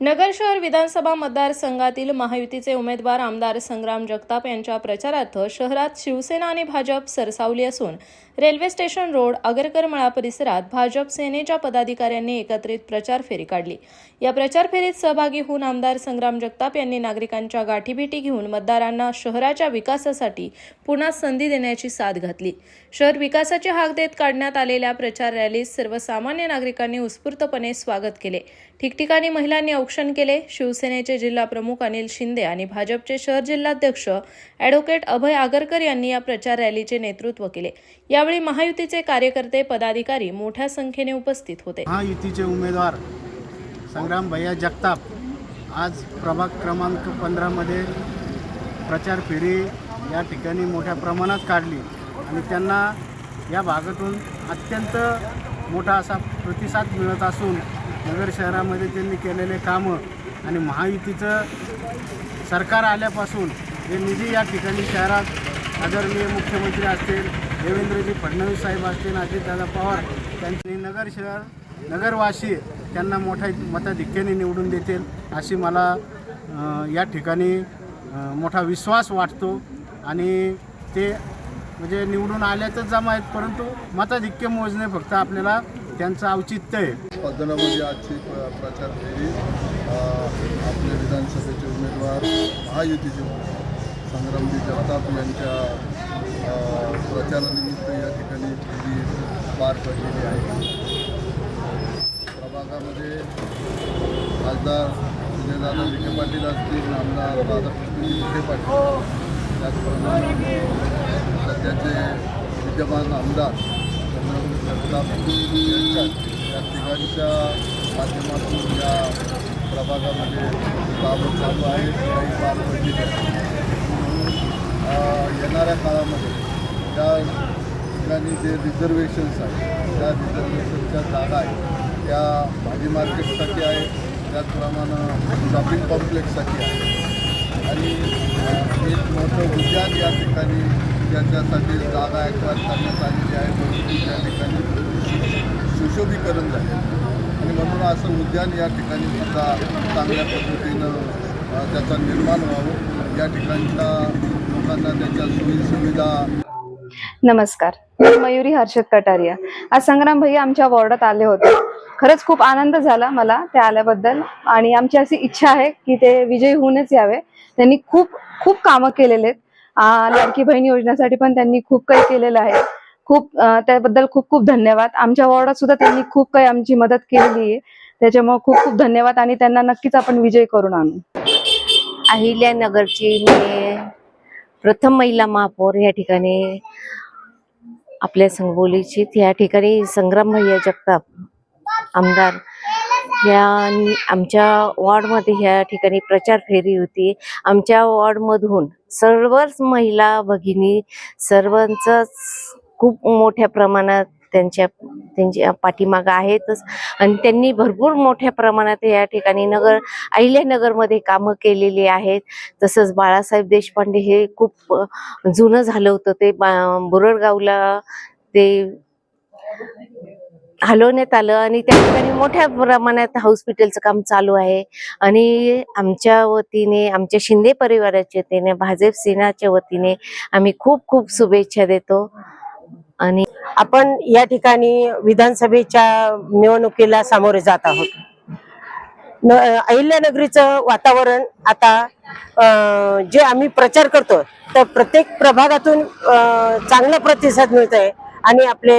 नगर शहर विधानसभा मतदारसंघातील महायुतीचे उमेदवार आमदार संग्राम जगताप यांच्या प्रचारार्थ शहरात शिवसेना आणि भाजप सरसावली असून रेल्वे स्टेशन रोड आगरकरमळा परिसरात भाजप सेनेच्या पदाधिकाऱ्यांनी एकत्रित प्रचार फेरी काढली. या प्रचार फेरीत सहभागी होऊन आमदार संग्राम जगताप यांनी नागरिकांच्या गाठीभेटी घेऊन मतदारांना शहराच्या विकासासाठी पुन्हा संधी देण्याची साथ घातली. शहर विकासाची हाक देत काढण्यात आलेल्या प्रचार रॅलीत सर्वसामान्य नागरिकांनी उत्स्फूर्तपणे स्वागत केले. ठिकठिकाणी महिलांनी औक्षण केले. शिवसेनेचे जिल्हा प्रमुख अनिल शिंदे आणि भाजपचे शहर जिल्हाध्यक्ष ॲडव्होकेट अभय आगरकर यांनी या प्रचार रॅलीचे नेतृत्व केले. यावेळी महायुतीचे कार्यकर्ते पदाधिकारी मोठ्या संख्येने उपस्थित होते. महायुतीचे उमेदवार संग्राम भैया जगताप आज प्रभाग क्रमांक पंधरामध्ये प्रचार फेरी या ठिकाणी मोठ्या प्रमाणात काढली आणि त्यांना या भागातून अत्यंत मोठा असा प्रतिसाद मिळत असून नगर शहरामध्ये त्यांनी केलेले कामं आणि महायुतीचं सरकार आल्यापासून जे निधी या ठिकाणी शहरात आदरणीय मुख्यमंत्री असतील देवेंद्रजी फडणवीस साहेब असतील अजितदादा पवार त्यांचे नगर शहर नगरवासी त्यांना मोठ्या मताधिक्याने निवडून देतील अशी मला या ठिकाणी मोठा विश्वास वाटतो. आणि ते म्हणजे निवडून आल्यातच जमा आहेत परंतु मताधिक्य मोजणे फक्त आपल्याला त्यांचं औचित्य आहे. पद्धतीमध्ये आजची प्रचार फेरी आपले विधानसभेचे उमेदवार महायुतीचे संग्रामजी जगताप यांच्या प्रचारानिमित्त या ठिकाणी फेरी पार पडलेली आहे. प्रभागामध्ये खासदार सुजयदादा विखे पाटील असतील आमदार राधाकृष्ण विखे पाटील. त्याचप्रमाणे सध्याचे विद्यमान आमदार चंद्रपूर जगताप यांच्या या माध्यमातून या प्रभागामध्ये बाबत चालू आहे काही पार पडलेली आहे येणाऱ्या काळामध्ये त्या ठिकाणी जे रिझर्वेशन्स आहेत त्या रिझर्वेशनच्या जागा आहेत त्या भाजी मार्केटसाठी आहे त्याचप्रमाणे शॉपिंग कॉम्प्लेक्ससाठी आहे. आणि एक मोठं उद्यान या ठिकाणी ज्याच्यासाठी जागा ॲक्वायर करण्यात आलेली आहे त्या ठिकाणी. सुशोभीकरण झाले. आणि म्हणून असं उद्यान या ठिकाणी सुद्धा चांगल्या पद्धतीनं त्याचा निर्माण व्हावं. या ठिकाणच्या लोकांना त्याच्या सोयीसुविधा. नमस्कार. मयुरी हर्षद कटारिया. आज संग्राम भैया आमच्या वॉर्डात आले होते. खरंच खूप आनंद झाला मला ते आल्याबद्दल. आणि आमची अशी इच्छा आहे की ते विजयी होऊनच यावे. त्यांनी खूप खूप कामं केलेले आहेत. आ, लाडकी बहीण योजनेसाठी पण त्यांनी खूप काही केलेलं आहे. खूप त्याबद्दल खूप खूप धन्यवाद. आमच्या वॉर्डात सुद्धा त्यांनी खूप काही आमची मदत केलेली आहे. त्याच्यामुळे खूप खूप धन्यवाद आणि त्यांना नक्कीच आपण विजय करून आणू. अहिल्यानगरची मी प्रथम महिला महापौर या ठिकाणी आपल्या संगोलीची या ठिकाणी संग्राम भैया जगताप आमदार या आमच्या वॉर्डमध्ये ह्या ठिकाणी प्रचार फेरी होती. आमच्या वॉर्डमधून सर्वच महिला भगिनी सर्वांचंच खूप मोठ्या प्रमाणात त्यांच्या त्यांच्या पाठीमागं आहेतच. आणि त्यांनी भरपूर मोठ्या प्रमाणात या ठिकाणी नगर अहिल्यानगरमध्ये कामं केलेली आहेत. तसंच बाळासाहेब देशपांडे हे खूप जुनं झालं होतं. ते बा- ते हलवण्यात आलं आणि त्या ठिकाणी मोठ्या प्रमाणात हॉस्पिटलचं काम चालू आहे. आणि आमच्या वतीने आमच्या शिंदे परिवाराच्या वतीने भाजप सेनाच्या वतीने आम्ही खूप खूप शुभेच्छा देतो. आणि आपण या ठिकाणी विधानसभेच्या निवडणुकीला सामोरे जात आहोत. अहिल्यानगरीचं वातावरण आता जे आम्ही प्रचार करतो तर प्रत्येक प्रभागातून चांगला प्रतिसाद मिळत आहे आणि आपले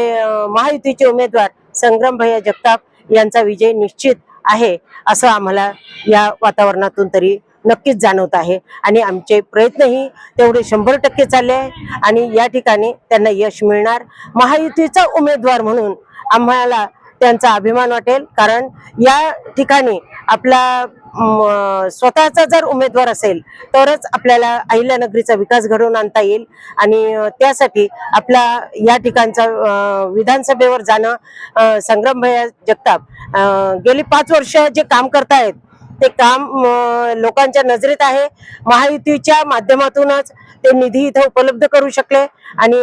महायुतीचे उमेदवार संग्राम भैया जगताप यांचा विजय निश्चित आहे असं आम्हाला या वातावरणातून तरी नक्कीच जाणवत आहे. आणि आमचे प्रयत्नही तेवढे शंभर टक्के चालले आहे. आणि या ठिकाणी त्यांना यश मिळणार. महायुतीचा उमेदवार म्हणून आम्हाला त्यांचा अभिमान वाटेल. कारण या ठिकाणी आपला स्वतःचा जर उमेदवार असेल तरच आपल्याला अहिल्यानगरीचा विकास घडवून आणता येईल. आणि त्यासाठी आपला या ठिकाणचा विधानसभेवर जाणं अ, संग्रामभैया जगताप गेली पाच वर्ष जे काम करतायत ते काम लोकांच्या नजरेत आहे. महायुतीच्या माध्यमातूनच ते निधी इथं उपलब्ध करू शकले आणि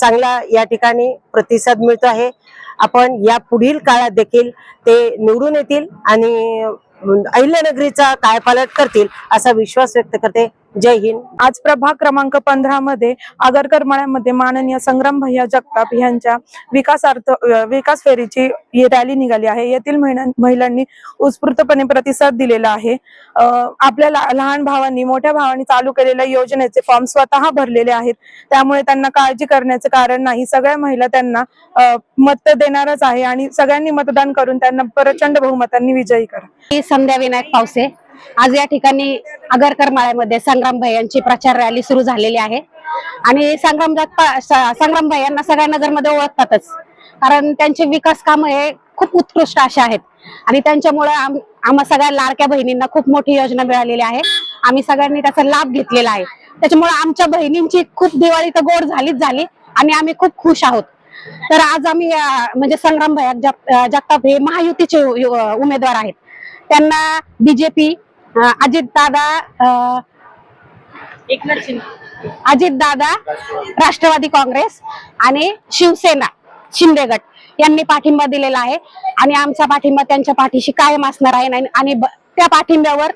चांगला या ठिकाणी प्रतिसाद मिळतो आहे. आपण या पुढील काळात देखील ते निवडून येतील आणि अहिल्यानगरीचा कायपालट करतील असा विश्वास व्यक्त करते जय हिंद. आज प्रभाग क्रमांक पंधरा मध्ये आगरकर मळ्यामध्ये माननीय संग्राम भैया जगताप यांच्या विकासार्थ विकास फेरीची रॅली निघाली आहे. येथील महिलांनी उत्स्फूर्तपणे प्रतिसाद दिलेला आहे. आपल्या लहान भावांनी मोठ्या भावांनी चालू केलेल्या योजनेचे फॉर्म स्वतः भरलेले आहेत. त्यामुळे त्यांना काळजी करण्याचे कारण नाही. सगळ्या महिला त्यांना मत देणारच आहे आणि सगळ्यांनी मतदान करून त्यांना प्रचंड बहुमतांनी विजयी करा. संध्या विनायक पावसे. आज या ठिकाणी आगरकर माळ्यामध्ये संग्राम यांची प्रचार रॅली सुरू झालेली आहे. आणि संग्राम जगता भाई यांना सगळ्या नगरमध्ये ओळखतातच कारण त्यांचे विकास काम हे खूप उत्कृष्ट असे आहेत. आणि त्यांच्यामुळे आम्हा सगळ्या लाडक्या बहिणींना खूप मोठी योजना मिळालेली आहे. आम्ही सगळ्यांनी त्याचा लाभ घेतलेला आहे. त्याच्यामुळे आमच्या बहिणींची खूप दिवाळी तर गोड झालीच झाली आणि आम्ही खूप खुश आहोत. तर आज आम्ही म्हणजे संग्राम भैया जगताप हे महायुतीचे उमेदवार आहेत. त्यांना बीजेपी अजित दादा अजित दादा राष्ट्रवादी काँग्रेस आणि शिवसेना शिंदे गट यांनी पाठिंबा दिलेला आहे. आणि आमचा पाठिंबा त्यांच्या पाठीशी कायम असणार आहे. आणि- त्या पाठिंब्यावर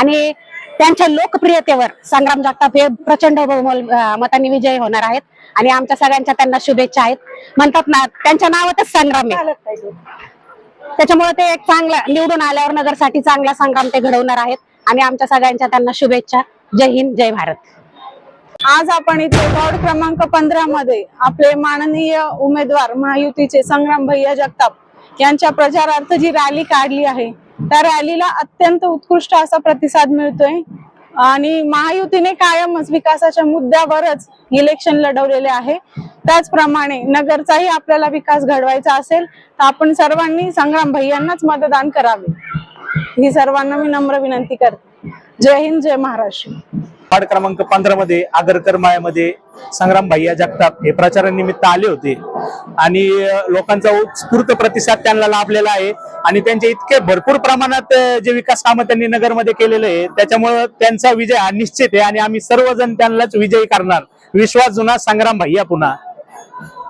आणि त्यांच्या लोकप्रियतेवर संग्राम जगताप हे प्रचंड बहुमोल मतांनी विजयी होणार आहेत. आणि आमच्या सगळ्यांच्या त्यांना शुभेच्छा आहेत. म्हणतात ना त्यांच्या नावातच संग्राम आहे. त्याच्यामुळे ते एक चांगला निवडून आल्यावर नगरसाठी चांगला संग्राम ते घडवणार आहेत. आणि आमच्या सगळ्यांच्या त्यांना शुभेच्छा. जय हिंद जय भारत. आज आपण इथे वॉर्ड क्रमांक पंधरा मध्ये आपले माननीय उमेदवार महायुतीचे संग्राम भैया जगताप यांच्या प्रचारार्थ जी रॅली काढली आहे त्या रॅलीला अत्यंत उत्कृष्ट असा प्रतिसाद मिळतोय. आणि महायुतीने कायमच विकासाच्या मुद्द्यावरच इलेक्शन लढवलेले आहे. त्याचप्रमाणे नगरचाही आपल्याला विकास घडवायचा असेल तर आपण सर्वांनी संग्राम भैयांनाच मतदान करावे. ही सर्वांना मी नम्र विनंती करते. जय हिंद जय महाराष्ट्र. वार्ड क्रमांक पंधरा मध्ये आगरकर मायामध्ये संग्राम भैया जगताप हे प्रचारानिमित्त आले होते. आणि लोकांचा उत्स्फूर्त प्रतिसाद त्यांना लाभलेला आहे. आणि त्यांचे इतके भरपूर प्रमाणात जे विकास कामं त्यांनी नगरमध्ये केलेले आहे त्याच्यामुळे त्यांचा विजय हा निश्चित आहे. आणि आम्ही सर्वजण त्यांनाच विजयी करणार. विश्वास जुना संग्राम भैया पुन्हा.